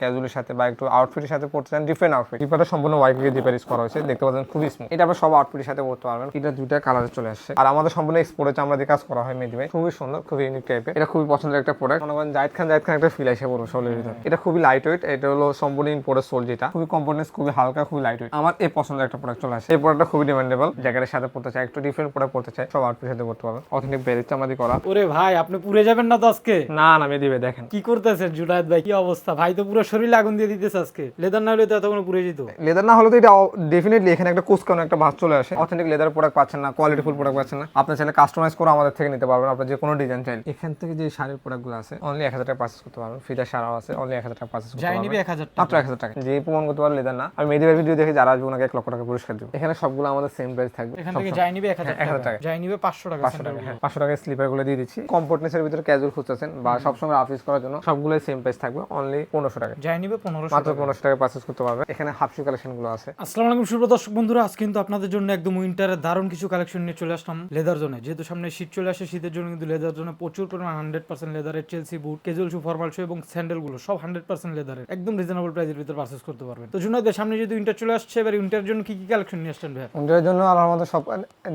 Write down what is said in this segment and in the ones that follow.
ক্যাজুয়ালের সাথে বা একটু আউটফিটের সাথে পড়তে চান ডিফারেন্ট আউটফিট জিপারটা সম্পূর্ণ ওয়াইকে জিপার ইউজ করা হয়েছে দেখতে পাচ্ছেন খুবই স্মুথ এটা আপনার সব আউটফিটের সাথে পড়তে পারবেন। এটা দুইটা কালারে চলে আসছে। আর আমাদের সম্পূর্ণ এক্সপোর্টে চামড়া দিয়ে কাজ করা হয় মেদিবে খুবই সুন্দর খুবই ইউনিক টাইপের এটা খুবই পছন্দের একটা প্রোডাক্ট মনে করেন জাহিদ খান জাহিদ খান একটা ফিল আসে পড়বে সোলের ভিতরে। এটা খুবই লাইট ওয়েট এটা হলো সম্পূর্ণ ইম্পোর্টের সোল যেটা। খুবই কম্পোনেন্স খুবই হালকা খুবই লাইট ওয়েট আমার এই পছন্দের একটা প্রোডাক্ট চলে আসে। এই প্রোডাক্টটা খুবই ডিমান্ডেবল জ্যাকেটের সাথে পড়তে চাই একটু ডিফারেন্ট প্রোডাক্ট পড়তে চাই সব আউটফিটের সাথে পড়তে পারবেন। অথেন্টিক বেরিজ চামড়া দিয়ে করা। ওরে ভাই আপনি পুড়ে যাবেন না তো আজকে? না না মেদিবে দেখেন। কি করতেছেন জুনায়দ ভাই কি অবস্থা? ভাই তো পুরো শরীরে আগুন দিয়ে দিতেছে আজকে। লেদার না হলে তো এতক্ষণ পুড়ে যেত। লেদার না হলে তো এটা ডেফিনেটলি এখানে একটা কুচকানো একটা ভাঁজ চলে আসে। অথেন্টিক লেদার প্রোডাক্ট পাচ্ছেন না কোয়ালিটি ফুল প্রোডাক্ট পাচ্ছেন না। আপনি চাইলে কাস্টমাইজ করে আমাদের থেকে নিতে পারবেন আপনার যে কোনো ডিজাইন চাইলে। এখান থেকে যে শাড়ির প্রোডাক্টগুলো আছে অনলি এক হাজার টাকা পার্চেস করতে পারবেন। ফিটা সারাও আছে অনলি এক হাজার টাকা পার্চেস করতে যাই পারবেন। নিবে এক হাজার টাকা। মাত্র এক হাজার টাকা। যে প্রমাণ করতে পারলে লেদার না। আমি মেডিবার ভিডিও দেখে যারা আসবে ওনাকে এক লক্ষ টাকা পুরস্কার দেবো। এখানে সবগুলো আমাদের সেম প্রাইস থাকবে। এখান থেকে যাই নিবে এক হাজার টাকা। টাকা। যাই নিবে পাঁচশো টাকা পাঁচশো টাকা হ্যাঁ। পাঁচশো টাকায় স্লিপারগুলো দিয়ে দিচ্ছি। কমফোর্টনেসের ভিতরে ক্যাজুয়াল খুঁজতেছেন বা সবসময় অফিস করার জন্য সবগুলো সেম প্রাইস থাকবে অনলি পনেরোশো টাকা যাই নিবে পনেরোশো মাত্র পনেরোশো টাকা পার্চেস করতে পারবে। এখানে হাফশু কালেকশনগুলো আছে। আসসালামু আলাইকুম শুভ দর্শক বন্ধুরা আজ কিন্তু আপনাদের জন্য একদম উইন্টারের দারুণ কিছু কালেকশন নিয়ে চলে আসলাম লেদার জোনে যেহেতু সামনে শীত চলে আসে শীতের জন্য কিন্তু লেদার জোনে প্রচুর পরিমাণ হান্ড্রেড পার্সেন্ট লেদারের Chelsea boot casual shoe formal shoe এবং স্যান্ডেলগুলো সব হান্ড্রেড পার্সেন্ট লেদারের একদম রিজনেবল প্রাইসের ভিতরে পারচেস করতে পারবেন। তো জুনাদ সামনে যেহেতু উইন্টার চলে আসছে এবার উইন্টার জন্য কি কি কালেকশন নিয়ে আসছেন ভাই উইন্টারের জন্য আর আমাদের সব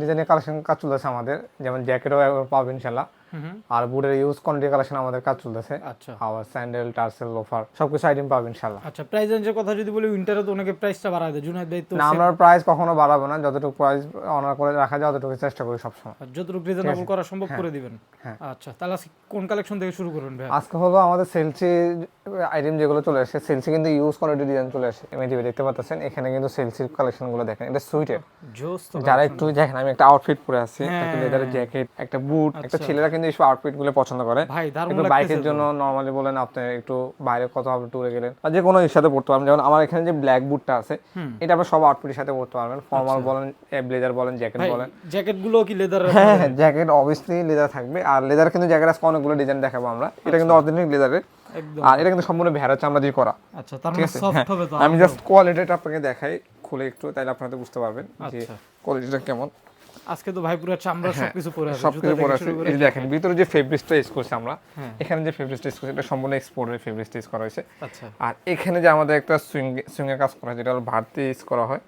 ডিজাইনের কালেকশন কাজ চলতেছে আমাদের। যেমন জ্যাকেটও পাবেন ইনশাল্লাহ আর বুটের ইউজ কোয়ান্টিটি কালেকশন আমাদের কাজ চলতেছে। আচ্ছা। আবার স্যান্ডেল টার্সেল লোফার সবকিছু আইটেম পাবেন ইনশাল্লাহ আচ্ছা প্রাইস রেঞ্জের কথা যদি বলি উইন্টারে তো অনেকে প্রাইসটা বাড়ায় দেয়। জুনাদ ভাই তো না আমরা প্রাইস কখনো বাড়াবো না। যতটুকু প্রাইস অনার করে রাখা যায় ততটুকু চেষ্টা করি সবসময়। আর যতটুকু রিজনেবল করা সম্ভব করে দিবেন। হ্যাঁ। আচ্ছা তাহলে কোন কালেকশন থেকে শুরু করবেন ভাই আজকে হলো আমাদের সেলসি আইটেম যেগুলো চলে আসে সেলসি কিন্তু ইউজ কোয়ালিটি ডিজাইন চলে আসে। এমএটিভি দেখতে পাচ্ছেন এখানে কিন্তু সেলসির কালেকশনগুলো দেখেন। এটা সুইটের যারা একটু দেখেন আমি একটা আউটফিট পরে আছি। একটা হ্যাঁ। লেদারের জ্যাকেট একটা বুট একটা ছেলেরা কিন্তু এইসব আউটফিটগুলো পছন্দ করে একটু বাইকের জন্য নর্মালি বলেন আপনি একটু বাইরে হবে ট্যুরে গেলেন বা যে কোনো এর সাথে পড়তে পারবেন যেমন আমার এখানে যে ব্ল্যাক বুটটা আছে এটা আপনার সব আউটফিটের সাথে পড়তে পারবেন। ফর্মাল বলেন ব্লেজার বলেন জ্যাকেট বলেন। জ্যাকেটগুলো কি লেদার হ্যাঁ জ্যাকেট অবভিয়াসলি লেদার থাকবে। আর লেদার কিন্তু জ্যাকেট আজকে অনেকগুলো ডিজাইন দেখাবো আমরা। এটা কিন্তু অথেন্টিক লেদারের একদম। আর এটা কিন্তু সম্পূর্ণ ভেড়া চামড়া দিয়ে করা। আচ্ছা তার মানে সফট হ্যাঁ। হবে তো আমি জাস্ট কোয়ালিটিটা আপনাকে দেখাই খুলে একটু তাহলে আপনারা বুঝতে পারবেন যে আচ্ছা। কোয়ালিটিটা কেমন। আজকে তো ভাই পুরো চামড়া সবকিছু পরে আছে সব কিছু পরে আছে। এই দেখেন ভিতরে যে ফেব্রিক্সটা ইউজ করছি আমরা হ্যাঁ। এখানে যে ফেব্রিক্সটা ইউজ করছি এটা সম্পূর্ণ এক্সপোর্টের ফেব্রিক্সটা ইউজ করা হয়েছে। আচ্ছা। আর এখানে যে আমাদের একটা সুইং সুইং এর কাজ করা হয় যেটা হলো ভারতে ইউজ করা হয়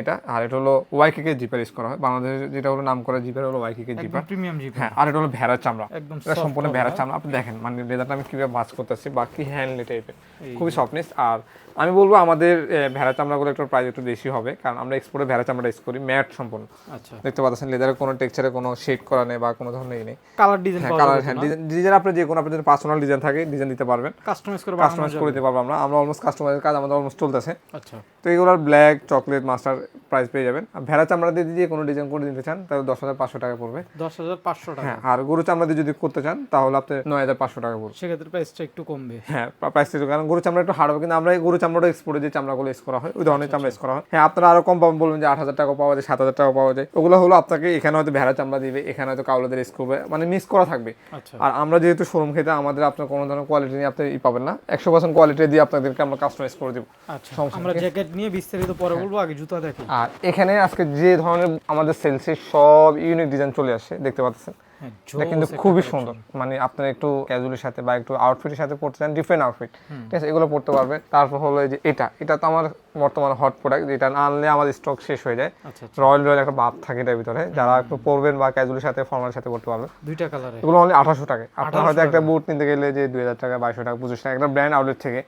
এটা আর এটা হলো ওয়াইকে জিপার ইউজ করা হয়। বাংলাদেশে যেটা হলো নাম করা জিপার হলো ওয়াইকে জিপার প্রিমিয়াম জিপ হ্যাঁ আর এটা হলো ভেড়া চামড়া। একদম এটা সম্পূর্ণ হবে, ভেড়া হ্যাঁ। চামড়া। আপনি দেখেন মানে লেদারটা আমি কীভাবে ভাঁজ করতেছি বা কি হ্যান্ডলি টাইপের খুবই সফটনেস আর আমি বলব আমাদের ভেড়া চামড়াগুলো একটু প্রাইস একটু বেশি হবে কারণ আমরা এক্সপোর্টে ভেড়া চামড়া ইউজ করি ম্যাট সম্পূর্ণ। আচ্ছা। দেখতে পাচ্ছেন লেদারের কোনো টেক্সচারে কোনো শেড করা নেই বা কোনো ধরনের নেই। কালার ডিজাইন হ্যাঁ কালার হ্যাঁ ডিজাইন আপনার যে কোনো আপনাদের পার্সোনাল ডিজাইন থাকে ডিজাইন দিতে পারবেন। কাস্টমাইজ করে কাস্টমাইজ করে দিতে পারব আমরা। আমরা অলমোস্ট কাস্টমাইজের কাজ আমাদের অলমোস্ট চলতেছে। আচ্ছা। তো এগুলোর ব্ল্যাক চকলেট মাস্টার প্রাইস পেয়ে যাবেন। আর ভেড়া চামড়া দিয়ে যে কোনো ডিজাইন করে দিতে চান তাহলে দশ হাজার পাঁচশো টাকা পড়বে। দশ হাজার পাঁচশো টাকা। হ্যাঁ আর গরু চামড়া দিয়ে যদি করতে চান তাহলে আপনি নয় হাজার পাঁচশো টাকা পড়বে। সেক্ষেত্রে প্রাইসটা একটু কমবে। হ্যাঁ প্রাইস কারণ গরু চামড়া একটু হার্ড হবে কিন্তু আমরা এই গরু চামড়াটা এক্সপোর্টে যে চামড়াগুলো ইউজ করা হয় ওই ধরনের চামড়া ইউজ করা হয়। হ্যাঁ আপনারা আরও কম পাবেন বলবেন যে আট হাজার টাকা পাওয়া যায় সাত হাজার টাকা পাওয়া যায়। ওগুলো হলো আপনাকে এখানে হয়তো ভেড়া চামড়া দিবে এখানে হয়তো কাউলাদের ইউজ করবে মানে মিক্স করা থাকবে। আচ্ছা। আর আমরা যেহেতু শোরুম খেতে আমাদের আপনার কোনো ধরনের কোয়ালিটি নিয়ে আপনি ই পাবেন না। একশো পার্সেন্ট কোয়ালিটি দিয়ে আপনাদেরকে আমরা কাস্টমাইজ করে দিব। আচ্ছা আমরা জ্যাকেট নিয়ে বিস্তারিত পরে হ্যাঁ। বলব আগে জুতা দেখি। আর এখানে আজকে যে ধরনের আমাদের সেলসে সব ইউনিক ডিজাইন চলে আসে দেখতে পাচ্ছেন? হ্যাঁ এটা কিন্তু খুবই সুন্দর। মানে আপনার একটু ক্যাজুয়ালের সাথে বা একটু আউটফিটের সাথে পড়তে চান ডিফারেন্ট আউটফিট ঠিক আছে? এগুলো পড়তে পারবেন। তারপর হলো এই যে এটা এটা তো আমার বর্তমানে হট প্রোডাক্ট যেটা আনলে আমাদের স্টক শেষ হয়ে যায়। আচ্ছা আচ্ছা। রয়্যাল রয়্যাল একটা ভাব থাকে এটার ভিতরে। যারা একটু পরবেন বা ক্যাজুয়ালের সাথে ফর্মালের সাথে পড়তে পারবেন। দুইটা কালারে এগুলো অনলি আঠাশশো টাকা আপনার হয়তো একটা বুট নিতে গেলে যে দুই হাজার টাকা বাইশশো টাকা পঁচিশ টাকা একটা ব্র্যান্ড আউটলেট থেকে।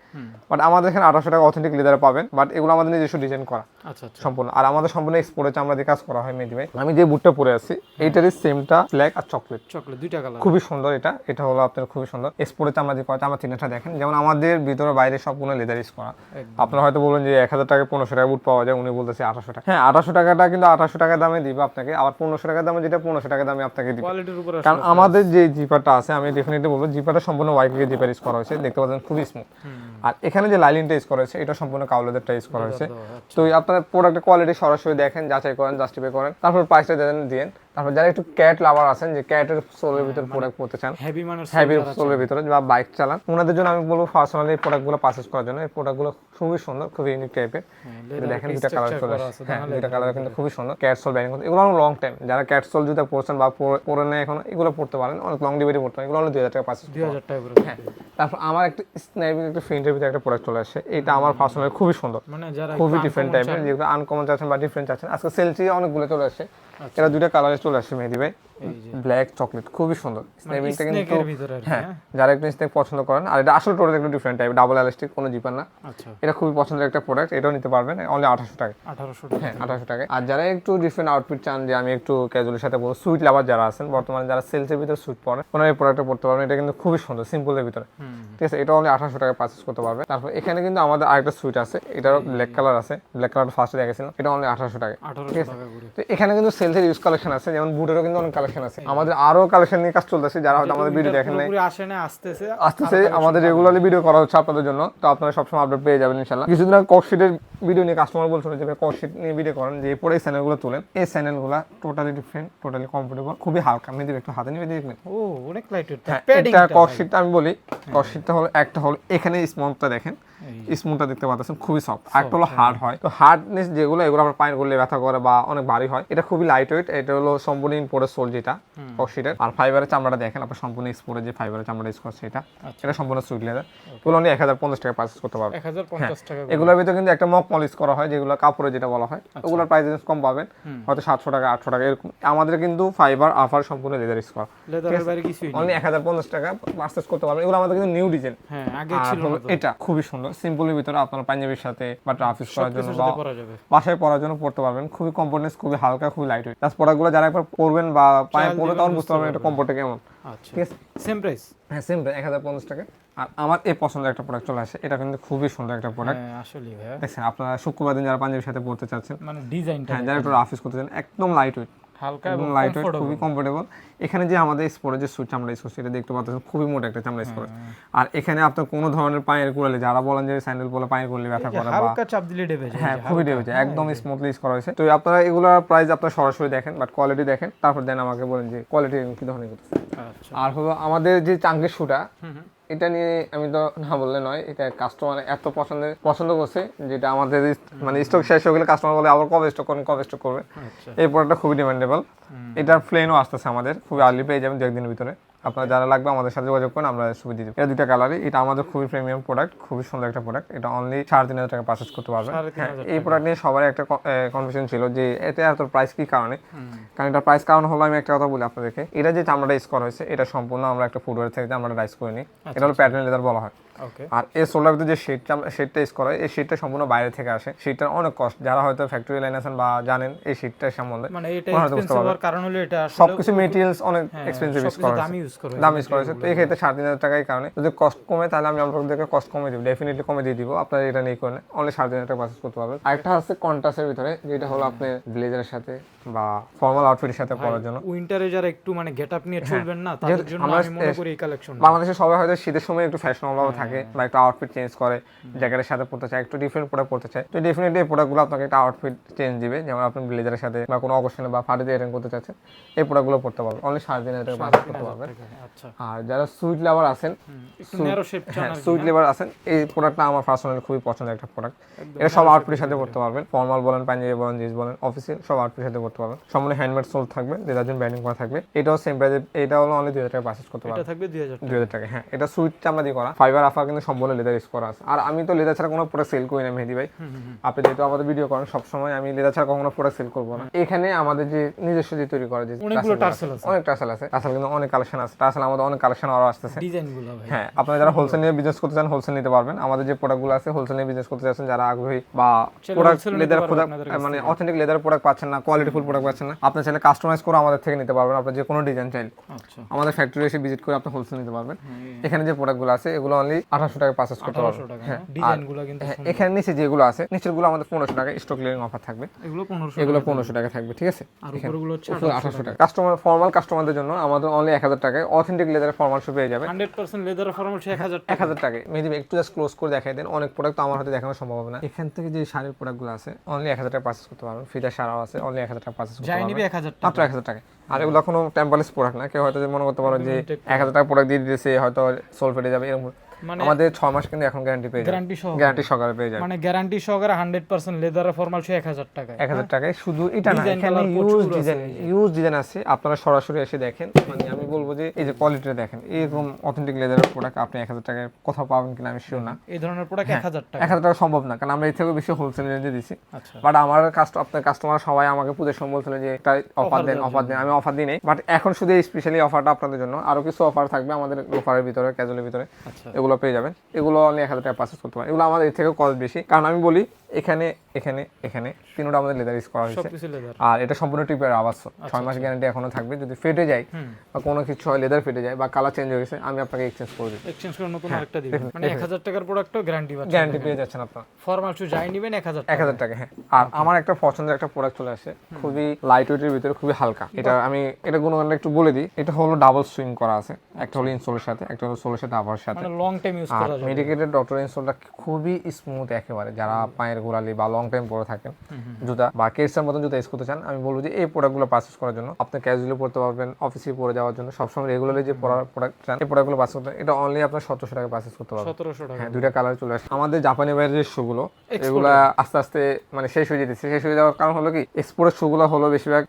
বাট আমাদের এখানে আঠাশশো টাকা অথেন্টিক লেদারে পাবেন। বাট এগুলো আমাদের নিজস্ব ডিজাইন করা। আচ্ছা আচ্ছা। সম্পূর্ণ। আর আমাদের সম্পূর্ণ এক্সপোর্টে চামড়া দিয়ে কাজ করা হয় ভাই আমি যে বুটটা পরে আছি এইটারই সেমটা ব্ল্যাক আর চকলেট চকলেট দুইটা কালার খুবই সুন্দর এটা। এটা হলো আপনার খুবই সুন্দর। এক্সপোর্টে চামড়া দিয়ে করা চামড়া তিনটা দেখেন। যেমন আমাদের ভিতরে বাইরে সবগুলো লেদার ইউজ করা। আপনারা হয়তো বলবেন যে এক হাজার টাকা পনেরোশো টাকা বুট পাওয়া যায় উনি বলতেছে আঠাশো টাকা। হ্যাঁ আঠাশো টাকাটা কিন্তু আঠাশো টাকা দামে দিবে আপনাকে আবার পনেরোশো টাকা দামে যেটা পনেরোশো টাকা দামে আপনাকে দিবে। কারণ আমাদের যে জিপারটা আছে আমি ডেফিনেটলি বলব জিপারটা সম্পূর্ণ ওয়াইকে জিপার ইউজ করা হয়েছে দেখতে পাচ্ছেন খুবই স্মুথ আর এখানে যে লাইলিনটা ইউজ করা হয়েছে এটা সম্পূর্ণ কাউলেদেরটা ইউজ করা হয়েছে। তো আপনার প্রোডাক্টের কোয়ালিটি সরাসরি দেখেন যাচাই করেন জাস্টিফাই করেন তারপর প্রাইসটা দেন দিন। তারপর যারা একটু ক্যাট লাভার আছেন যে ক্যাটের সোলের ভিতর প্রোডাক্ট পড়তে চান হেভি মানের হ্যাভি সোলের ভিতরে বা বাইক চালান ওনাদের জন্য আমি বলব পার্সোনালি এই প্রোডাক্টগুলো পারচেস করার জন্য এই প্রোডাক্টগুলো খুবই সুন্দর খুবই ইউনিক টাইপের দেখেন দুটা কালার চলে আসে। দুটা হ্যাঁ জানালা কালার কিন্তু খুবই সুন্দর ক্যাটসল ব্যারিং এগুলো অনেক লং টাইম যারা ক্যাটসল জুতা পরছেন বা পরে- নেয় এখন এগুলো পড়তে পারেন। অনেক লং ডিভারি পড়তে পারেন। এগুলো অনেক দুই হাজার টাকা পাঁচ হাজার টাকা হ্যাঁ তারপর আমার একটা স্ন্যাপিং একটা ফ্রেন্ডের ভিতরে একটা প্রোডাক্ট চলে আসে। এটা আমার পার্সোনালি খুবই সুন্দর। মানে যারা খুবই ডিফারেন্ট টাইপের যেগুলো আনকমন চাচ্ছেন বা ডিফারেন্ট চাচ্ছেন আজকে সেলসি অনেকগুলো চলে আসছে এটা দুইটা কালারে চলে আসছে মেহেদি ভাই। ব্ল্যাক চকলেট খুবই সুন্দর। মানে স্ন্যাপিংটা কিন্তু এর ভিতরে আর কি, হ্যাঁ হ্যাঁ? যারা একটু স্ন্যাক পছন্দ করেন আর এটা আসলে টোটাল একটু ডিফারেন্ট টাইপ ডাবল এলাস্টিক কোনো জিপার না। আচ্ছা। এটা খুবই পছন্দের একটা প্রোডাক্ট এটাও নিতে পারবেন অনলি আঠাশশো টাকা আঠারোশো হ্যাঁ আঠাশশো টাকা আর যারা একটু ডিফারেন্ট আউটফিট চান যে আমি একটু ক্যাজুয়ালের সাথে বলব সুইট লাভার যারা আছেন বর্তমানে যারা সেলসের ভিতরে সুইট পরেন ওনারা এই প্রোডাক্টটা পড়তে পারবেন এটা কিন্তু খুবই সুন্দর সিম্পলের ভিতরে। ঠিক আছে এটা অনলি আঠাশশো টাকা পারচেস করতে পারবে তারপর এখানে কিন্তু আমাদের আরেকটা সুইট আছে এটারও ব্ল্যাক কালার আছে ব্ল্যাক কালার ফার্স্টে দেখেছিলাম এটা অনলি আঠাশশো টাকা আঠারোশো টাকা করে। তো এখানে কিন্তু সেলসের ইউজ কালেকশন আছে যেমন বুটেরও কিন্তু অনেক কালেকশন আছে। আমাদের আরও কালেকশন নিয়ে কাজ চলতেছে যারা হয়তো আমাদের ভিডিও দেখেন নাই। আসে না আসতেছে। আসতেছে আমাদের রেগুলারলি ভিডিও করা হচ্ছে আপনাদের জন্য তো আপনারা সবসময় আপডেট পেয়ে যাবেন ইনশাল্লাহ কিছুদিন আগে ককশিটের ভিডিও নিয়ে কাস্টমার বলছিল যে ককশিট নিয়ে ভিডিও করেন যে পরে এই চ্যানেলগুলো তোলেন। এই চ্যানেলগুলো টোটালি ডিফারেন্ট টোটালি কমফোর্টেবল খুবই হালকা আমি দেব একটু হাতে নিয়ে দেখবেন। ও অনেক লাইট হ্যাঁ এটা ককশিটটা আমি বলি ককশিটটা হলো একটা হলো এখানে স্মুথটা দেখেন। স্মুথটা দেখতে পাচ্ছেন খুবই সফট আর একটা হলো হার্ড হয়। তো হার্ডনেস যেগুলো এগুলো আমরা পায়ের করলে ব্যথা করে বা অনেক ভারী হয় এটা খুবই লাইট ওয়েট এটা হলো সম্পূর্ণ ইম্পোর্টের সোল যেটা ককশিটের আর ফাইবারের চামড়াটা দেখেন আপনার সম্পূর্ণ এক্সপোর্টের যে ফাইবারের চামড়া ইউজ করছে এটা এটা সম্পূর্ণ সুইট লেদার এগুলো নিয়ে এক হাজার পঞ্চাশ টাকা পারচেস করতে পারবেন। করে। এগুলোর ভিতরে কিন্তু একটা মক পলিশ করা হয় যেগুলো কাপড়ে যেটা বলা হয় ওগুলোর প্রাইস রেঞ্জ কম পাবেন হয়তো সাতশো টাকা আটশো টাকা এরকম। আমাদের কিন্তু ফাইবার আফার সম্পূর্ণ লেদার ইউজ করা। অনলি এক হাজার পঞ্চাশ টাকা পারচেস করতে পারবেন। এগুলো আমাদের কিন্তু নিউ ডিজাইন হ্যাঁ আগে আর ছিল হলো না তো। এটা খুবই সুন্দর। সিম্পলের ভিতরে আপনার পাঞ্জাবির সাথে বা অফিস করার জন্য বা বাসায় পরার জন্য পড়তে পারবেন। খুবই কমফোর্টনেস খুবই হালকা খুবই লাইট ওয়েট প্লাস প্রোডাক্টগুলো যারা একবার পরবেন বা পায়ে পরে তখন বুঝতে পারবেন এটা কমফোর্টে কেমন। আচ্ছা। ঠিক আছে সেম প্রাইস হ্যাঁ সেম এক হাজার পঞ্চাশ টাকা। আর আমার এই পছন্দের একটা প্রোডাক্ট চলে আসে। এটা কিন্তু খুবই সুন্দর একটা প্রোডাক্ট হ্যাঁ আসলে দেখছেন আপনারা শুক্রবার দিন যারা পাঞ্জাবির সাথে পড়তে চাচ্ছেন মানে ডিজাইনটা হ্যাঁ যারা একটু অফিস করতে চান একদম লাইট ওয়েট হালকা এবং লাইট ওয়েট খুবই কমফোর্টেবল এখানে যে আমাদের স্পোর্টে যে সুট চামড়া ইউজ এটা দেখতে পাচ্ছেন খুবই মোটা একটা চামড়া ইউজ করে আর এখানে আপনার কোনো ধরনের পায়ের গোড়ালে যারা বলেন যে স্যান্ডেল বলে পায়ের গোড়ালে ব্যথা করে বা হালকা চাপ দিলে ডেবে যায় হ্যাঁ খুবই ডেবে যায় একদম স্মুথলি ইউজ করা হয়েছে। তো আপনারা এগুলোর প্রাইস আপনারা সরাসরি দেখেন বাট কোয়ালিটি দেখেন তারপর দেন আমাকে বলেন যে কোয়ালিটি কি ধরনের আচ্ছা। আর হলো আমাদের যে চাঙ্গের শুটা এটা নিয়ে আমি তো না বললে নয় এটা কাস্টমার এত পছন্দ পছন্দ করছে যেটা আমাদের মানে স্টক শেষ হয়ে গেলে কাস্টমার বলে আবার কবে স্টক করবেন কবে স্টক করবে। আচ্ছা। এই প্রোডাক্টটা খুবই ডিমান্ডেবল এটার প্লেনও আসতেছে আমাদের খুবই আর্লি পেয়ে যাবেন দু একদিনের ভিতরে। আপনার যারা লাগবে আমাদের সাথে যোগাযোগ করুন আমরা সুবিধা দিব। এটা দুইটা কালারই এটা আমাদের খুবই প্রিমিয়াম প্রোডাক্ট খুবই সুন্দর একটা প্রোডাক্ট এটা অনলি সাড়ে তিন হাজার টাকা পারচেস করতে পারবেন। তিন হ্যাঁ এই প্রোডাক্ট নিয়ে সবার একটা কনফিউশন ছিল যে এতে এত প্রাইস কি কারণে? কারণ এটা প্রাইস কারণ হলো আমি একটা কথা বলি আপনাদেরকে। এটা যে চামড়াটা ইউজ করা হয়েছে এটা সম্পূর্ণ আমরা একটা ফুটওয়ার থেকে আমরা রাইস করে নিই। এটা হলো প্যাটার্ন লেদার বলা হয়। আর এই সোলার ভিতরে যে শেডটা শেডটা ইউজ করা হয় এই শেডটা সম্পূর্ণ বাইরে থেকে আসে। শেডটার অনেক কস্ট যারা হয়তো ফ্যাক্টরি লাইন আছেন বা জানেন এই শেডটার সম্বন্ধে মানে এটা এক্সপেন্সিভ হওয়ার কারণ হলো এটা আসলে সবকিছু মেটেরিয়ালস অনেক হ্যাঁ, এক্সপেন্সিভ ইউজ সবকিছু করা দামি ইউজ করা দাম ইউজ করা হয়েছে। তো এই ক্ষেত্রে সাড়ে তিন হাজার টাকার কারণে যদি কস্ট কমে তাহলে আমি আপনাদেরকে কস্ট কমে দিব। ডেফিনেটলি কমে দিয়ে দিব। আপনারা এটা নিয়ে অনলি সাড়ে তিন হাজার টাকা করতে পারবেন। আরেকটা আছে কন্ট্রাস্টের ভিতরে যেটা হলো আপনি ব্লেজারের সাথে বা ফর্মাল আউটফিটের সাথে পরার জন্য। উইন্টারে যারা একটু মানে গেটআপ নিয়ে চলবেন না তাদের জন্য আমরা আমি মনে করি এই কালেকশন বাংলাদেশে সবাই হয়তো শীতের সময় একটু ফ্যাশনেবল থাকে। বা একটু আউটফিট চেঞ্জ করে জ্যাকেটের সাথে পড়তে চায় একটু ডিফারেন্ট প্রোডাক্ট পড়তে চায়। তো ডেফিনেটলি এই প্রোডাক্টগুলো আপনাকে একটা আউটফিট চেঞ্জ দিবে। যেমন আপনি ব্লেজারের সাথে বা কোনো অকেশনে বা পার্টিতে অ্যাটেন্ড করতে চাচ্ছেন এই প্রোডাক্টগুলো পড়তে পারবেন। অনলি সাড়ে তিন হাজার টাকা করতে পারবেন। আর যারা সুইট লাভার আছেন শেপ চান হ্যাঁ সুইট লেবার আছেন এই প্রোডাক্টটা আমার পার্সোনালি খুবই পছন্দের একটা প্রোডাক্ট এটা সব আউটফিটের সাথে পড়তে পারবেন। ফর্মাল বলেন পাঞ্জাবি বলেন জিন্স বলেন অফিসিয়াল সব আউটফিটের সাথে পড়তে পারবেন। সম্পূর্ণ হ্যান্ডমেড সোল থাকবে দেড় জন ব্যান্ডিং করা থাকবে। এটাও সেম প্রাইসে এটা হলো অনলি দুই হাজার টাকা পারচেস করতে এটা পারবেন। থাকবে দুই হাজার টাকা। হ্যাঁ। এটা সুইট চামড়া দিয়ে করা। ফাইবার আফার কিন্তু সম্পূর্ণ লেদার ইউজ করা আছে। আর আমি তো লেদার ছাড়া কোনো প্রোডাক্ট সেল করি না মেহেদি ভাই। আপনি যেহেতু আমাদের ভিডিও করেন সবসময় আমি লেদার ছাড়া কখনো প্রোডাক্ট সেল করব না। এখানে আমাদের যে নিজস্ব যে তৈরি করা যে অনেক টার্সেল আছে। টার্সেল কিন্তু অনেক কালেকশন আছে। টার্সেল আমাদের অনেক কালেকশন আরও আসতেছে। হ্যাঁ আপনারা যারা হোলসেল নিয়ে বিজনেস করতে চান হোলসেল নিতে পারবেন। আমাদের যে প্রোডাক্টগুলো আছে হোলসেল নিয়ে বিজনেস করতে চাচ্ছেন যারা আগ্রহী বা প্রোডাক্ট লেদার প্রোডাক্ট মানে অথেন্টিক লেদার প্রোডাক্ট পাচ্ছেন না কোয়ালিটিফুল প্রোডাক্ট পাচ্ছেন না আপনি চাইলে কাস্টমাইজ করে আমাদের থেকে নিতে পারবেন। আপনার যে কোনো ডিজাইন চাইলে আচ্ছা। আমাদের ফ্যাক্টরি এসে ভিজিট করে আপনি হোলসেল নিতে পারবেন। এখানে যে প্রোডাক্টগুলো আছে এগুলো অনলি আঠাশশো টাকা পারচেস করতে টাকা হ্যাঁ কিন্তু হ্যাঁ, এখানে নিচে যেগুলো আছে নিচেরগুলো আমাদের পনেরোশো টাকা স্টক ক্লিয়ারিং অফার থাকবে। এগুলো পনেরোশো এগুলো পনেরোশো টাকা থাকবে ঠিক আছে? আর উপরগুলো হচ্ছে আঠাশশো টাকা। কাস্টমার ফর্মাল কাস্টমারদের জন্য আমাদের অনলি এক হাজার টাকায় অথেন্টিক লেদারের ফর্মাল শু পেয়ে যাবে। হান্ড্রেড পার্সেন্ট ফর্মাল এক হাজার এক হাজার টাকায় মেহেদি একটু জাস্ট ক্লোজ করে দেখাই দেন অনেক প্রোডাক্ট আমার হাতে দেখানো সম্ভব হবে না। এখান থেকে যে শাড়ির প্রোডাক্টগুলো আছে অনলি এক হাজার টাকা পারচেস করতে পারবেন। ফিতা সারাও আছে অনলি এক হাজার টাকা পারচেস করতে পারবেন। এক হাজার টাকা। মাত্র এক হাজার টাকা আর এগুলো কোনো টেম্পালেস প্রোডাক্ট না। কেউ হয়তো মনে করতে পারো যে এক হাজার টাকা প্রোডাক্ট দিয়ে দিতেছে হয়তো সোল ফেটে যাবে এরকম। মানে আমাদের ছয় মাস কিন্তু এখন গ্যারান্টি পেয়ে গ্যারান্টি সহ গ্যারান্টি সহকারে পেয়ে যাবেন মানে গ্যারান্টি সহকারে হান্ড্রেড পার্সেন্ট লেদারের ফর্মাল এক হাজার টাকায়। এক হাজার টাকায়। শুধু এটা না এখানে ইউজ ডিজাইন ইউজ ডিজাইন আছে। আপনারা সরাসরি এসে দেখেন। মানে আমি বলব যে এই যে কোয়ালিটিটা দেখেন এরকম অথেন্টিক লেদারের প্রোডাক্ট আপনি এক হাজার টাকায় কোথাও পাবেন কিনা আমি শিওর না। এই ধরনের প্রোডাক্ট এক হাজার টাকা। এক হাজার টাকা সম্ভব না কারণ আমরা এর থেকেও বেশি হোলসেল রেঞ্জে দিছি। আচ্ছা। বাট আমার কাস্ট আপনার কাস্টমার সবাই আমাকে পুজোর সময় বলছিল যে একটা অফার দেন অফার দেন। আমি অফার দিই নেই। বাট এখন শুধু স্পেশালি অফারটা আপনাদের জন্য। আরও কিছু অফার থাকবে আমাদের অফারের ভিতরে ক্যাজুয়ালের ভিতরে। আচ্ছা। এগুলো পেয়ে যাবেন। এগুলো অনলি এক হাজার টাকা পারচেস করতে পারেন। এগুলো আমাদের এর থেকে কস্ট বেশি। কারণ আমি বলি এখানে এখানে এখানে তিনটা আমাদের লেদার ইউজ করা হয়েছে। আর এটা সম্পূর্ণ টিপের আওয়াজ ছয় মাস গ্যারান্টি এখনও থাকবে। যদি ফেটে যায় বা কোনো কিছু হয় লেদার ফেটে যায় বা কালার চেঞ্জ হয়ে গেছে আমি আপনাকে এক্সচেঞ্জ করে দিই এক্সচেঞ্জ করে নতুন হ্যাঁ, আরেকটা দিবেন। মানে এক হাজার টাকার প্রোডাক্টও গ্যারান্টি পাচ্ছেন গ্যারান্টি পেয়ে যাচ্ছেন আপনার। ফর্মাল শু যাই নিবেন এক হাজার এক হাজার টাকা হ্যাঁ। আর আমার একটা পছন্দের একটা প্রোডাক্ট চলে আসে। খুবই লাইট ওয়েটের ভিতরে খুবই হালকা। এটা আমি এটা গুণগানটা একটু বলে দিই। এটা হলো ডাবল সুইং করা আছে। একটা হলো ইনসোলের সাথে একটা হলো সোলের সাথে আবার সাথে। মানে লং টাইম ইউজ করা যাবে। মেডিকেটেড ডক্টর ইনসোলটা খুবই স্মুথ একেবারে। যারা পায়ের গোড়ালি বা লং টাইম পরে থাকেন জুতা বা কেটসের মতন জুতা ইউজ করতে চান আমি বলব যে এই প্রোডাক্টগুলো পারচেস করার জন্য আপনি ক্যাজুয়ালি পড়তে পারবেন অফিসে পরে যাওয়ার জন্য সবসময় রেগুলারলি যে প্রোডাক্ট চান এই প্রোডাক্টগুলো পারচেস করতে এটা অনলি আপনার সতেরোশো টাকা পারচেস করতে পারবেন। সতেরোশো টাকা। হ্যাঁ দুইটা কালার চলে আসে। আমাদের জাপানি বাইরের যে শুগুলো এগুলা আস্তে আস্তে মানে শেষ হয়ে যেতেছে। শেষ হয়ে যাওয়ার কারণ হলো কি? এক্সপোর্টের শুগুলো হলো বেশিরভাগ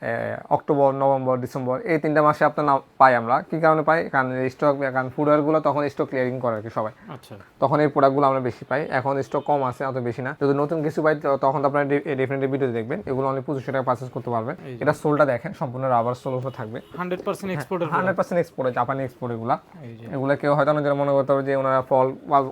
অক্টোবর নভেম্বর ডিসেম্বর এই তিনটা মাসে আপনার পাই আমরা। কি কারণে পাই? কারণ স্টক কারণ ফুডওয়ারগুলো তখন স্টক ক্লিয়ারিং করে আর কি সবাই। আচ্ছা। তখন এই প্রোডাক্টগুলো আমরা বেশি পাই। এখন স্টক কম আছে অত বেশি না। যদি নতুন কিছু পাই তখন তো আপনারা ডেফিনেটলি ভিডিও দেখবেন। এগুলো অনলি পঁচিশশো টাকা পারচেস করতে পারবেন। এটা সোলটা দেখেন সম্পূর্ণ রাবার সোল উপর থাকবে। হান্ড্রেড পার্সেন্ট এক্সপোর্টের হান্ড্রেড পার্সেন্ট এক্সপোর্ট জাপানি এক্সপোর্ট এগুলা। এগুলো কেউ হয়তো অনেক মনে করতে হবে যে ওনারা ফল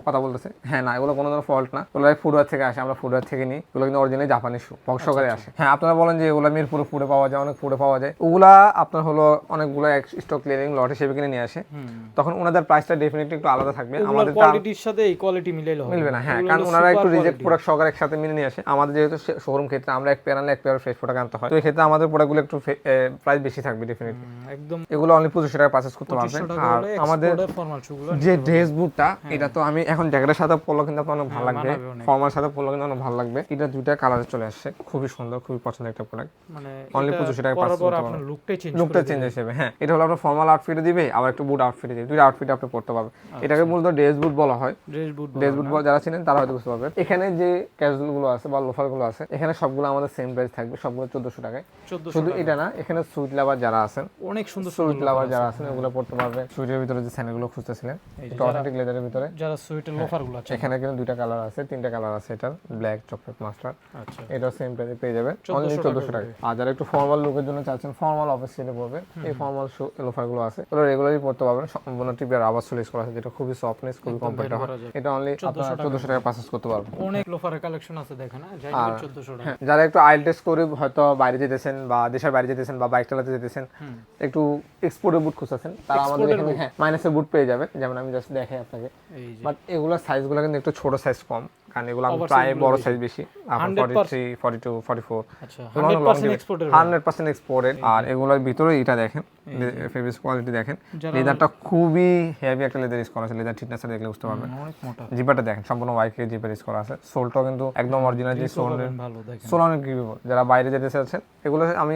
কথা বলতেছে। হ্যাঁ না এগুলো কোনো ধরনের ফল্ট না। ওগুলো ফুডওয়ার থেকে আসে আমরা ফুডওয়ার থেকে নিই। এগুলো কিন্তু অরিজিনালি জাপানি শু বক্সকারে আসে। হ্যাঁ আপনারা বলেন যে এগুলো মিরপুরে ফুডে পাওয়া যায় অনেক ফুডে পাওয়া যায়। ওগুলা আপনার হলো অনেকগুলো স্টক ক্লিয়ারিং লট হিসেবে কিনে নিয়ে আসে। তখন ওনাদের প্রাইসটা ডেফিনেটলি একটু আলাদা থাকবে। আমাদের কোয়ালিটির সাথে এই কোয়ালিটি মিলাইলে মিলবে না। হ্যাঁ কারণ ওনারা একটু রিজেক্ট প্রোডাক্ট সহকারে একসাথে মিলে নিয়ে আসে। আমাদের যেহেতু শোরুম ক্ষেত্রে আমরা এক পেয়ার আনলে এক পেয়ার ফ্রেশ প্রোডাক্ট আনতে হয়। তো এই ক্ষেত্রে আমাদের প্রোডাক্টগুলো একটু প্রাইস বেশি থাকবে ডেফিনেটলি একদম এগুলো অনলি টাকা পারচেস করতে পারবেন। আর আমাদের যে ড্রেস বুটটা এটা তো আমি এখন জ্যাকেটের সাথে পরলে কিন্তু আপনার অনেক ভালো লাগবে। ফর্মাল সাথে পরলে কিন্তু অনেক ভালো লাগবে। এটা দুইটা কালারে চলে আসছে। খুবই সুন্দর খুবই পছন্দের একটা প্রোডাক্ট মানে এটা 2500 টাকা পরার পাঁচশো পর করতে চেঞ্জ লুকটা চেঞ্জ হিসেবে হ্যাঁ। এটা হলো আপনার ফর্মাল আউটফিটে দিবে আবার একটু বুট আউটফিটে দিবে দুইটা আউটফিট আপনি পড়তে পারবেন। এটাকে মূলত ড্রেস বুট বলা হয়। ড্রেস বুট ড্রেস বুট যারা চিনেন তারা হয়তো বুঝতে পারবেন। এখানে যে ক্যাজুয়ালগুলো আছে বা লোফারগুলো আছে এখানে সবগুলো আমাদের সেম প্রাইস থাকবে সবগুলো চোদ্দশো টাকায়। শুধু এটা না এখানে সুইট লাভার যারা আছেন অনেক সুন্দর সুইট লাভার যারা আছেন ওগুলো পড়তে পারবে সুইটের ভিতরে যে স্যান্ডেলগুলো খুঁজতেছিলেন অথেন্টিক লেদারের ভিতরে। যারা সুইটের লোফারগুলো আছে। এখানে কিন্তু দুইটা কালার আছে তিনটা কালার আছে এটার ব্ল্যাক চকলেট মাস্টার আচ্ছা। এটাও সেম প্রাইসে পেয়ে যাবেন। 1400 অনলি টাকা চোদ্দশো টাকা আর যারা একটু ফর্মাল লুকের জন্য চাচ্ছেন ফর্মাল অফিস ছেলে পড়বে। এই ফর্মাল লোফারগুলো আছে। ওগুলো রেগুলারই পড়তে পারবেন। সম্পূর্ণ টিপের আবার চল্লিশ করা আছে যেটা খুবই সফটনেস খুবই হয় এটা অনলি আপনার চোদ্দশো টাকা পারচেজ করতে পারবেন। অনেক লোফারের কালেকশন আছে দেখেন না যাই আর- চোদ্দশো টাকা। হ্যাঁ যারা একটু আইল টেস্ট করে হয়তো বাইরে যেতেছেন বা দেশের বাইরে যেতেছেন বা বাইক চালাতে যেতেছেন একটু এক্সপোর্টের বুট খুঁজছেন তারা আমাদের এখানে হ্যাঁ মাইনাসের বুট পেয়ে যাবেন। যেমন আমি জাস্ট দেখাই আপনাকে। বাট এগুলোর সাইজগুলো কিন্তু একটু ছোট সাইজ কম। কারণ এগুলো আমি প্রায় বড়। সাইজ বেশি। আপনার 100% forty three forty two forty four আচ্ছা হান্ড্রেড পার্সেন্ট এক্সপোর্টের হান্ড্রেড পার্সেন্ট এক্সপোর্টেড আর এগুলোর ভিতরে এটা দেখেন। ফেব্রিক কোয়ালিটি দেখেন। যারা- লেদারটা খুবই হেভি একটা লেদার ইউজ করা আছে। লেদার দেখলে বুঝতে পারবেন। অনেক মোটা। জিপারটা দেখেন সম্পূর্ণ ওয়াইকে জিপার ইউজ করা আছে। সোলটাও কিন্তু একদম অরিজিনাল যে সোল সোল অনেক গ্রিপেবল যারা বাইরে যেতে চাচ্ছেন এগুলো আমি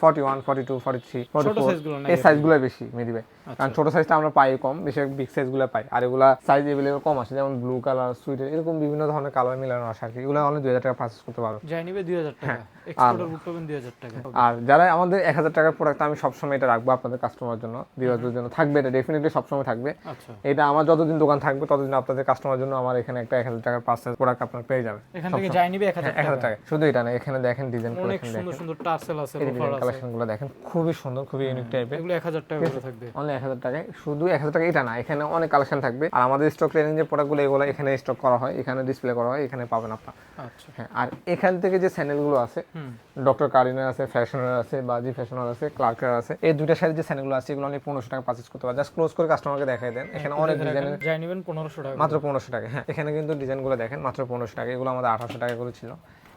forty one forty two forty three forty ছোট ফোর size-গুলো নাই এই সাইজগুলো বেশি মেদিবে আচ্ছা। কারণ ছোট সাইজটা আমরা পাই কম বেশি বিগ সাইজগুলো পাই। আর এগুলা সাইজ এভেলেবল কম আছে যেমন ব্লু কালার সুইটের এরকম বিভিন্ন ধরনের কালার মিলানো আসে আর কি এগুলো অনলি দুই হাজার টাকা পারচেস করতে পারো। যাই নিবে দুই হাজার হ্যাঁ, টাকা টাকা। আর যারা আমাদের এক হাজার টাকার প্রোডাক্ট আমি সবসময় এটা রাখব আপনাদের কাস্টমার জন্য জন্য। থাকবে এটা ডেফিনেটলি সবসময় থাকবে। আচ্ছা। এটা আমার যতদিন দোকান থাকবে ততদিন আপনাদের কাস্টমার জন্য আমার এখানে একটা এক হাজার টাকার প্রোডাক্ট আপনার পেয়ে যাবে এখান থেকে যাই নিবে এক হাজার টাকা। শুধু এটা না এখানে দেখেন ডিজাইন অনেক সুন্দর সুন্দর টার্সেল আছে দেখেন খুবই সুন্দর খুবই ইউনিক টাইপের এগুলো এক হাজার টাকা থাকবে। অনলি এক হাজার টাকায়। শুধু এক হাজার টাকা এটা না এখানে অনেক কালেকশন থাকবে। আর আমাদের স্টক ট্রেনিং যে প্রোডাক্টগুলো এগুলো এখানে স্টক করা হয় এখানে ডিসপ্লে করা হয় এখানে পাবেন আপনার। আচ্ছা। হ্যাঁ আর এখান থেকে যে চ্যানেলগুলো আছে ডক্টর কারিনার আছে ফ্যাশনার আছে বাজি ফ্যাশনার আছে ক্লার্কার আছে। এই দুইটা সাথে যে চ্যানেলগুলো আছে এগুলো অনেক পনেরোশো টাকা পারচেস করতে পারে জাস্ট ক্লোজ করে কাস্টমারকে দেখাই দেন। এখানে অনেক জানিবেন পনেরোশো টাকা মাত্র পনেরোশো টাকা। হ্যাঁ এখানে কিন্তু ডিজাইনগুলো দেখেন মাত্র পনেরোশো টাকা। এগুলো আমাদের আঠারোশো টাকা করে ছিল।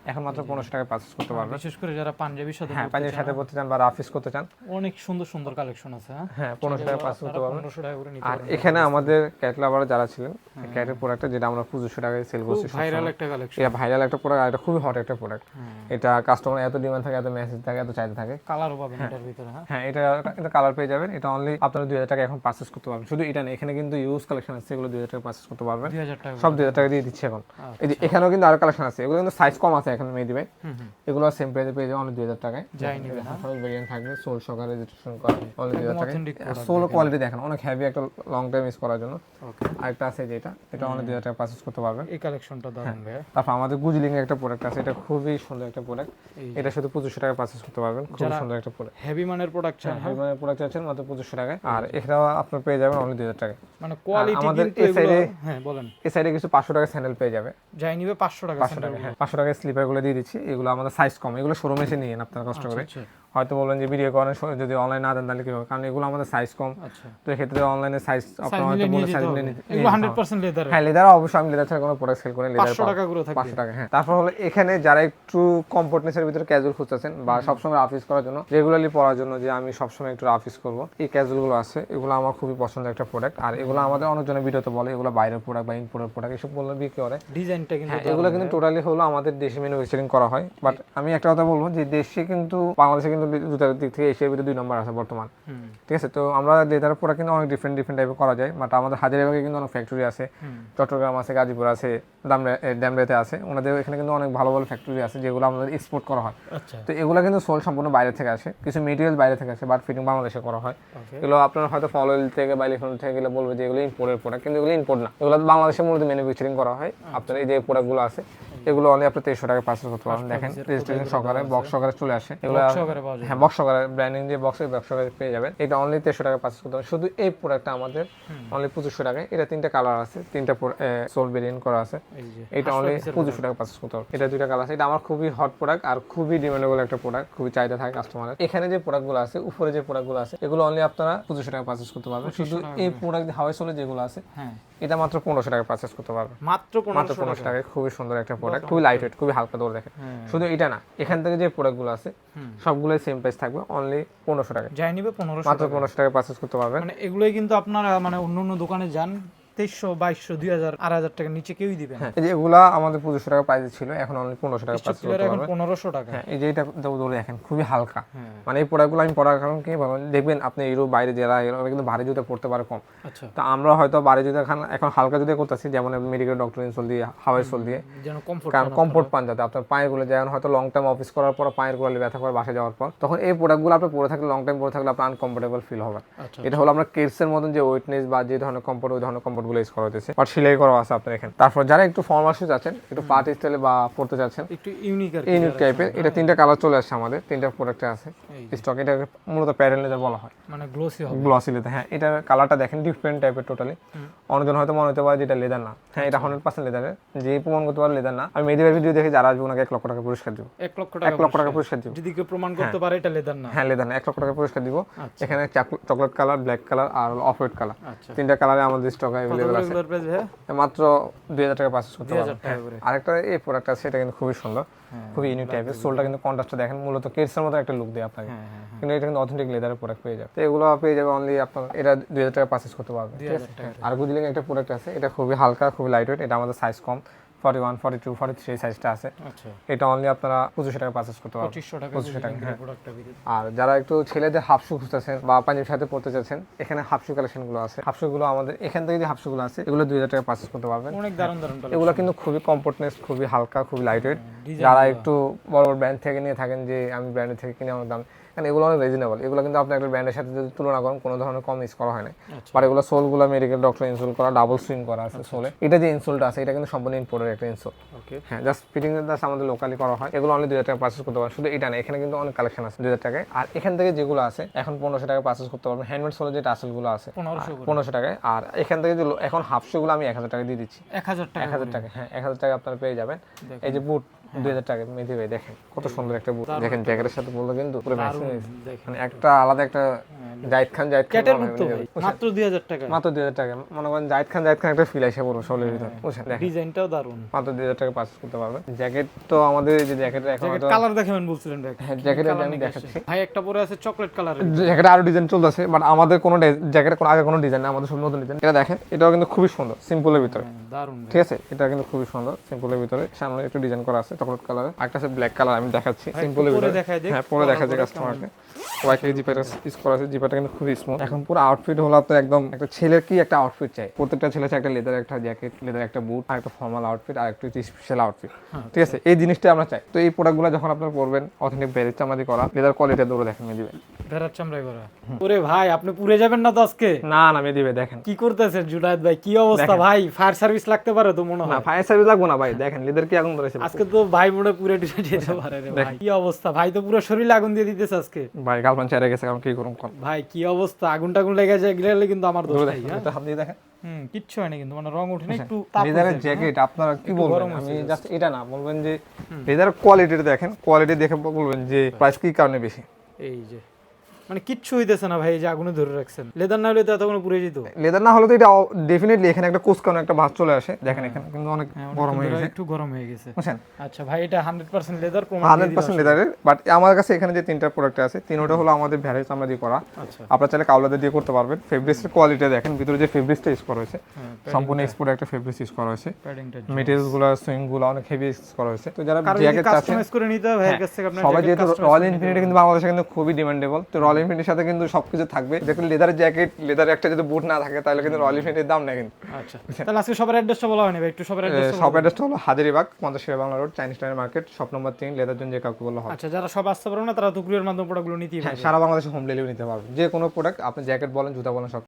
এখন মাত্র পনেরোশো টাকায় পারচেস করতে পারবেন। বিশেষ করে যারা পাঞ্জাবির সাথে হ্যাঁ পাঞ্জাবির সাথে পড়তে চান বা রাফিস করতে চান। অনেক সুন্দর সুন্দর কালেকশন আছে হ্যাঁ। হ্যাঁ পনেরোশো টাকায় পারচেস করতে পারবেন। টাকা আর এখানে আমাদের ক্যাট লাভার যারা ছিলেন ক্যাটের প্রোডাক্টটা যেটা আমরা পঁচিশশো টাকায় সেল করছি ভাইরাল একটা কালেকশন এটা ভাইরাল একটা প্রোডাক্ট আর এটা খুবই হট একটা প্রোডাক্ট এটা কাস্টমার এত ডিমান্ড থাকে এত মেসেজ থাকে এত চাইতে থাকে। কালারও পাবেন এটার ভিতরে হ্যাঁ। হ্যাঁ এটা এটা কালার পেয়ে যাবেন। এটা অনলি আপনারা দুই হাজার টাকা এখন পারচেস করতে পারবেন। শুধু এটা না এখানে কিন্তু ইউজ কালেকশন আছে এগুলো দুই হাজার টাকা পারচেস করতে পারবেন। টাকা সব দুই হাজার টাকা দিয়ে দিচ্ছে এখন। এই যে এখানেও কিন্তু আরও কালেকশন আছে এগুলো কিন্তু সাইজ কম আছে এখন মেয়ে হুম এগুলো সেম প্রাইসে পেয়ে যাবেন অনলি দুই হাজার টাকায়। যাই নিবে না। সব ভেরিয়েন্ট থাকবে সোল সকালে রেজিস্ট্রেশন করা অনলি দুই হাজার টাকায়। সোল কোয়ালিটি দেখেন। অনেক হেভি একটা লং টাইম ইউজ করার জন্য। ওকে আরেকটা আছে যেটা এটা অনলি দুই হাজার টাকা পারচেস করতে পারবেন। এই কালেকশনটা দারুণ ভাইয়া। তারপর আমাদের গুজলিং এর একটা প্রোডাক্ট আছে এটা খুবই সুন্দর একটা প্রোডাক্ট এটা শুধু পঁচিশশো টাকা পারচেস করতে পারবেন খুব সুন্দর একটা প্রোডাক্ট হেভি মানের প্রোডাক্ট চান হ্যাঁ? মানে প্রোডাক্ট আছেন মাত্র পঁচিশশো টাকায়। আর এখানেও আপনার পেয়ে যাবেন অনলি দুই হাজার টাকায়। মানে কোয়ালিটি আমাদের কিন্তু এই side-এ- হ্যাঁ বলেন। এই সাইডে কিছু পাঁচশো টাকা স্যান্ডেল পেয়ে যাবে। যাই নিবে পাঁচশো টাকা পাঁচশো টাকা হ্যাঁ পাঁচশো টাকায় স্লিপার দিয়ে দিচ্ছি। এগুলো আমাদের সাইজ কম। এগুলো শোরুমে এসে নিয়ে আপনারা কষ্ট করে। আচ্ছা। হয়তো বলবেন যে ভিডিও করেন যদি অনলাইন না দেন তাহলে কি হবে কারণ এগুলো আমাদের সাইজ কম। আচ্ছা। তো এক্ষেত্রে অনলাইনে সাইজ আপনার হয়তো বলে সাইজ হবে। নিতে- এগুলো হান্ড্রেড পার্সেন্ট লেদার হ্যাঁ লেদার অবশ্যই আমি লেদার ছাড়া কোনো প্রোডাক্ট সেল করি লেদার পাঁচশো টাকা করে থাকবে। পাঁচশো টাকা হ্যাঁ। তারপর হলো এখানে যারা একটু কমফোর্টনেসের ভিতরে ক্যাজুয়াল খুঁজতেছেন বা সবসময় অফিস করার জন্য রেগুলারলি পড়ার জন্য যে আমি সবসময় একটু অফিস করব এই ক্যাজুয়ালগুলো আছে এগুলো আমার খুবই পছন্দের একটা প্রোডাক্ট আর এগুলো আমাদের অনেকজনের ভিডিওতে বলে এগুলো বাইরের প্রোডাক্ট বা ইম্পোর্টের প্রোডাক্ট এসব বললে বিক্রি করে। ডিজাইনটা কিন্তু হ্যাঁ এগুলো কিন্তু টোটালি হলো আমাদের দেশে ম্যানুফ্যাকচারিং করা হয়। বাট আমি একটা কথা বলব যে দেশে কিন্তু বাংলাদেশে কিন্তু জুতার দিক থেকে এশিয়ার ভিতরে দুই নম্বর আছে বর্তমান। ঠিক আছে? তো আমরা লেদার প্রোডাক্ট কিন্তু অনেক ডিফারেন্ট ডিফারেন্ট টাইপের করা যায়। বাট আমাদের হাজারিবাগে কিন্তু অনেক ফ্যাক্টরি আছে। চট্টগ্রাম আছে গাজীপুর আছে ড্যামরাতে আছে। ওনাদের এখানে কিন্তু অনেক ভালো ভালো ফ্যাক্টরি আছে যেগুলো আমাদের এক্সপোর্ট করা হয়। আচ্ছা। তো এগুলো কিন্তু সোল সম্পূর্ণ বাইরে থেকে আসে। কিছু মেটেরিয়াল বাইরে থেকে আসে বাট ফিটিং বাংলাদেশে করা হয়। এগুলো আপনার হয়তো ফলওয়েল থেকে বা ইলেকট্রন থেকে গেলে বলবে যে এগুলো ইম্পোর্টের প্রোডাক্ট কিন্তু এগুলো ইম্পোর্ট না। এগুলো বাংলাদেশে মূলত ম্যানুফ্যাকচারিং করা হয়। আপনার এই যে প্রোডাক্টগুলো আছে এগুলো অনলি আপনি তেইশশো টাকা পার্সেল করতে পারবেন দেখেন রেজিস্ট্রেশন সহকারে বক্স সহকারে চলে আসে। এগুলো পাওয়া যায়। হ্যাঁ বক্স সহকারে ব্র্যান্ডিং যে বক্স বক্স সহকারে পেয়ে যাবেন। এটা অনলি তেইশশো টাকা পার্চেস করতে হবে। শুধু এই প্রোডাক্টটা আমাদের অনলি পঁচিশশো টাকায়। এটা তিনটা কালার আছে তিনটা সোল ভেরিয়েন্ট করা আছে। এটা অনলি পঁচিশশো টাকা পার্চেস করতে হবে। এটা দুইটা কালার আছে। এটা আমার খুবই হট প্রোডাক্ট আর খুবই ডিমান্ডেবল একটা প্রোডাক্ট খুবই চাহিদা থাকে কাস্টমারের এখানে যে প্রোডাক্টগুলো আছে উপরে যে প্রোডাক্টগুলো আছে এগুলো অনলি আপনারা পঁচিশশো টাকা পার্চেস করতে পারবেন। শুধু এই প্রোডাক্ট হাওয়াই সোলে যেগুলো আছে হ্যাঁ। এটা মাত্র পনেরোশো টাকা পার্চেস করতে পারবেন। মাত্র মাত্র পনেরোশো টাকায় খুবই সুন্দর একটা প্রোডাক্ট খুবই লাইট ওয়েট খুবই হালকা দৌড় দেখেন। হ্যাঁ। শুধু এটা না এখান থেকে যে প্রোডাক্টগুলো আছে হুম। সবগুলোই সেম প্রাইস থাকবে অনলি পনেরোশো টাকা যাই নিবে পনেরোশো মাত্র পনেরোশো টাকা পার্চেস করতে পারবেন। মানে এগুলোই কিন্তু আপনারা মানে অন্য অন্য দোকানে যান তেইশশো বাইশশো দুই হাজার আড়াই হাজার টাকার নিচে কেউই দিবেন হ্যাঁ এই এগুলা আমাদের পঁচিশশো টাকা প্রাইস ছিল এখন অনলি পনেরোশো টাকা এখন পনেরোশো টাকা। হ্যাঁ এই যে এটা দৌড় দেখেন খুবই হালকা। হ্যাঁ। মানে এই প্রোডাক্টগুলো আমি পড়ার কারণ কি দেখবেন আপনি ইউরোপ বাইরে যারা এরা কিন্তু ভারী জুতা পড়তে পারে কম। আচ্ছা। তো আমরা হয়তো ভারী জুতা খান এখন হালকা জুতা করতেছি যেমন মেডিকেল ডক্টর ইনসোল দিয়ে হাওয়াই সোল দিয়ে। কারণ কমফোর্ট পান যাতে আপনার পায়েরগুলো যেমন হয়তো লং টাইম অফিস করার পর পায়েরগুলো ব্যথা করে বাসে যাওয়ার পর তখন এই প্রোডাক্টগুলো আপনি পরে থাকলে লং টাইম পরে থাকলে আপনার আনকমফোর্টেবল ফিল হবে। আচ্ছা এটা হলো আমরা কেটসের মতন যে ওয়েটনেস বা যে ধরনের কমফোর্ট ওই ধরনের কমফোর্ট গুলো ইউজ করা হয়েছে বাট সেলাই করা আছে আপনার এখানে। তারপর যারা একটু ফর্মাল শুজ আছেন একটু পার্ট স্টাইলে বা পড়তে চাচ্ছেন একটু ইউনিক আর ইউনিক টাইপের এটা তিনটা কালার চলে আসছে আমাদের তিনটা প্রোডাক্টে আছে। স্টক এটা মূলত প্যারেল লেদার বলা হয়। মানে গ্লোসি হবে। গ্লসি লেদার হ্যাঁ এটার কালারটা দেখেন ডিফারেন্ট টাইপের টোটালি অনেকজন হয়তো মনে হতে পারে যে এটা লেদার না। হ্যাঁ এটা হান্ড্রেড পার্সেন্ট লেদারের যে প্রমাণ করতে পারে লেদার না। আমি মেডিকেল ভিডিও দেখে যারা আসবে ওনাকে এক লক্ষ টাকা পুরস্কার দিব। এক লক্ষ এক টাকা লক্ষ টাকা পুরস্কার। দিব। যদি কেউ প্রমাণ করতে পারে এটা লেদার না। হ্যাঁ লেদার না। এক লক্ষ টাকা পুরস্কার দিব। আচ্ছা। এখানে চকলেট কালার ব্ল্যাক কালার আর অফ হোয়াইট কালার তিনটা কালারে আমাদের স্টক অ্যাভেলেবল আছে? মাত্র টাকা পারচেস করতে পারবেন আরেকটা এই প্রোডাক্ট আছে এটা কিন্তু খুবই সুন্দর। হ্যাঁ, খুবই ইউনিক টাইপের সোলটা কিন্তু কন্ট্রাস্টটা দেখেন মূলত কেটসের মতো একটা লুক দেয় আপনাকে। হ্যাঁ হ্যাঁ কিন্তু এটা কিন্তু অথেন্টিক লেদারের প্রোডাক্ট পেয়ে যাবে তো এগুলো পেয়ে যাবে অনলি আপনার এটা দুই হাজার টাকা পারচেস করতে পারবেন। আর গুজলিং একটা প্রোডাক্ট আছে এটা খুবই হালকা খুবই লাইট ওয়েট এটা আমাদের সাইজ কম। Forty one forty two forty three সাইজটা আছে। আচ্ছা। এটা অনলি আপনারা পঁচিশশো টাকা পারচেস করতে পারবেন। পঁচিশশো টাকা হ্যাঁ। আর যারা একটু ছেলেদের হাফ শু খুঁজতেছেন বা পাঞ্জাবির সাথে পড়তে চাচ্ছেন এখানে হাফ শু কালেকশনগুলো আছে। হাফ শু গুলো আমাদের এখান থেকে যে হাফ শু গুলো আছে এগুলো দুই হাজার টাকা পারচেস করতে পারবেন। অনেক দারুণ দারুণ এগুলো কিন্তু খুবই কমফোর্টনেস খুবই হালকা খুবই লাইট ওয়েট যারা একটু বড় বড় ব্র্যান্ড থেকে নিয়ে থাকেন যে আমি ব্র্যান্ডের থেকে কিনে আমার দাম কারণ এগুলো অনেক রিজনেবল এগুলো কিন্তু আপনি একটা ব্র্যান্ডের সাথে যদি তুলনা করেন কোনো ধরনের কম ইউজ করা হয় না আচ্ছা। আর এগুলো সোলগুলো মেডিকেল ডক্টর ইনসোল করা ডাবল সুইং করা আছে সোলে এটা যে ইনসোলটা আছে এটা কিন্তু সম্পূর্ণ ইম্পোর্টের একটা ইনসোল ওকে হ্যাঁ জাস্ট ফিটিং জাস্ট আমাদের লোকালি করা হয়। এগুলো অনলি দুই হাজার টাকা পার্চেস করতে পারেন শুধু এটা না এখানে কিন্তু অনেক কালেকশন আছে দুই হাজার টাকায়। আর এখান থেকে যেগুলো আছে এখন পনেরোশো টাকা পার্চেস করতে পারবেন। হ্যান্ডমেড সোলের যে টাসেলগুলো আছে পনেরোশো টাকায়। আর এখান থেকে যে এখন হাফ শুগুলো আমি এক হাজার টাকা দিয়ে দিচ্ছি। এক হাজার টাকা এক হাজার টাকা হ্যাঁ এক হাজার টাকা আপনারা পেয়ে যাবেন। এই যে বুট দুই হাজার টাকা। মেহেদি ভাই দেখেন কত সুন্দর একটা দেখেন জ্যাকেটের সাথে বলল কিন্তু পুরো মানে একটা আলাদা একটা জাহিদ খান জাহিদ খান হয় মাত্র দুই হাজার টাকা। মাত্র দুই হাজার টাকা। মনে করেন জাহিদ খান জাহিদ খান একটা ফিল আসে পুরো শোলের ভিতরে বুঝছেন? ডিজাইনটাও দারুণ মাত্র দুই হাজার টাকা পারচেস করতে পারবেন। জ্যাকেট তো আমাদের যে জ্যাকেটের এখন জ্যাকেট কালার দেখাবেন বলছিলেন ভাই হ্যাঁ জ্যাকেটের আমি দেখাচ্ছি। ভাই একটা পরে আছে চকলেট কালারের জ্যাকেটে আরও ডিজাইন চলতেছে বাট আমাদের কোনো জ্যাকেটের কোনো আগে কোনো ডিজাইন না আমাদের সব নতুন ডিজাইন এটা দেখেন এটাও কিন্তু খুবই সুন্দর সিম্পলের ভিতরে। দারুণ ঠিক আছে? এটা কিন্তু খুবই সুন্দর সিম্পলের ভিতরে। সামনে একটু ডিজাইন করা আছে। চকলেট কালার একটা আছে ব্ল্যাক কালার আমি দেখাচ্ছি। সিম্পল পরে দেখাই দিই হ্যাঁ পরে দেখা যায় কাস্টমারকে জিপাটা ইউজ করা আছে। জিপাটা কিন্তু খুবই স্মুথ এখন পুরো আউটফিট হলো আপনার একদম একটা ছেলের কি একটা আউটফিট চাই। প্রত্যেকটা ছেলে চাই একটা লেদার একটা জ্যাকেট লেদার একটা বুট আর একটা ফর্মাল আউটফিট আর একটু স্পেশাল আউটফিট ঠিক আছে? এই জিনিসটা আমরা চাই। তো এই প্রোডাক্টগুলো যখন আপনার পরবেন অথেন্টিক চামড়া দিয়ে করা লেদার কোয়ালিটি দৌড়ে দেখেন দিবে ভেড়ার চামড়াই করা। ওরে ভাই আপনি পুরে যাবেন না তো আজকে? না না দিবে দেখেন। কি করতেছেন জুনায়েদ ভাই? কি অবস্থা ভাই? ফায়ার সার্ভিস লাগতে পারে তো মনে না হয় ফায়ার সার্ভিস লাগবো না ভাই। দেখেন লেদার কি আগুন ধরেছে? আজকে তো ভাই মনে হয় পুরে যেতে পারে রে ভাই। কি অবস্থা? ভাই তো পুরো শরীরে আগুন দিয়ে দিতেছে আজকে। ভাই গার্লফ্রেন্ড ছেড়ে গেছে কারণ কি করুন কোন? ভাই কি অবস্থা? আগুন টাগুন লেগে যায় গেলে কিন্তু আমার দোষ ভাই নাই দেখেন হ্যাঁ? দেখেন। হুম কিচ্ছু হয়নি কিন্তু মানে রং উঠেনি একটু লেদারের জ্যাকেট আপনারা কি বলবেন? গরম আমি জাস্ট এটা না বলবেন যে লেদার কোয়ালিটিটা দেখেন কোয়ালিটি দেখে বলবেন যে প্রাইস কি কারণে বেশি? এই যে। মানে কিচ্ছু হইতেছে না ভাই যে আগুনে ধরে রাখছেন। লেদার না হলে তো এতক্ষণ পুড়ে যেত। লেদার না হলে তো এটা ডেফিনেটলি এখানে একটা কুচকানো একটা ভাঁজ চলে আসে। দেখেন এখানে কিন্তু অনেক হ্যাঁ, গরম হয়ে গেছে। একটু গরম হয়ে গেছে। বুঝছেন? আচ্ছা ভাই এটা হান্ড্রেড পার্সেন্ট লেদার প্রমাণ হান্ড্রেড পার্সেন্ট লেদারের বাট আমার কাছে এখানে যে তিনটা প্রোডাক্ট আছে তিনটা হলো আমাদের ভ্যারাইজ চামড়া দিয়ে করা। আচ্ছা। আপনারা চাইলে কাউলাদের দিয়ে করতে পারবেন। ফেব্রিক্সের কোয়ালিটি দেখেন ভিতরে যে ফেব্রিক্সটা ইউজ করা হয়েছে হ্যাঁ সম্পূর্ণ এক্সপোর্ট একটা ফেব্রিক্স ইউজ করা হয়েছে। মেটেরিয়ালসগুলো সুইংগুলো অনেক হেভি ইউজ করা হয়েছে। তো যারা জ্যাকেট চাচ্ছেন কাস্টমাইজ করে নিতে হবে ভাইয়ের কাছ থেকে আপনার সবাই যেহেতু রয়্যাল ইনফিনিটি কিন্তু বাংলাদেশে কিন্তু খুবই ডিমান্ডেবল তো রয়্যাল ইনফিনিটির সাথে কিন্তু সবকিছু থাকবে। দেখুন লেদার জ্যাকেট লেদার একটা যদি বুট না থাকে তাহলে কিন্তু রয়্যাল এনফিল্ডের দাম নেই কিন্তু। আচ্ছা। তাহলে আজকে সবার অ্যাড্রেসটা বলা হয়নি একটু সবার অ্যাড্রেস সব অ্যাড্রেসটা হলো হাজারিবাগ পঞ্চাশ Sher Bangla road Chinese time market shop number তিন লেদার জন্য যে কাউকে বলল হয়। আচ্ছা যারা সব আসতে পারবে না তারা তো কুরিয়ার মাধ্যমে প্রোডাক্টগুলো নিতেই হ্যাঁ পারবে। সারা বাংলাদেশে হোম ডেলিভারি নিতে পারবে। যে কোনো প্রোডাক্ট আপনি জ্যাকেট বলেন জুতা বলেন সব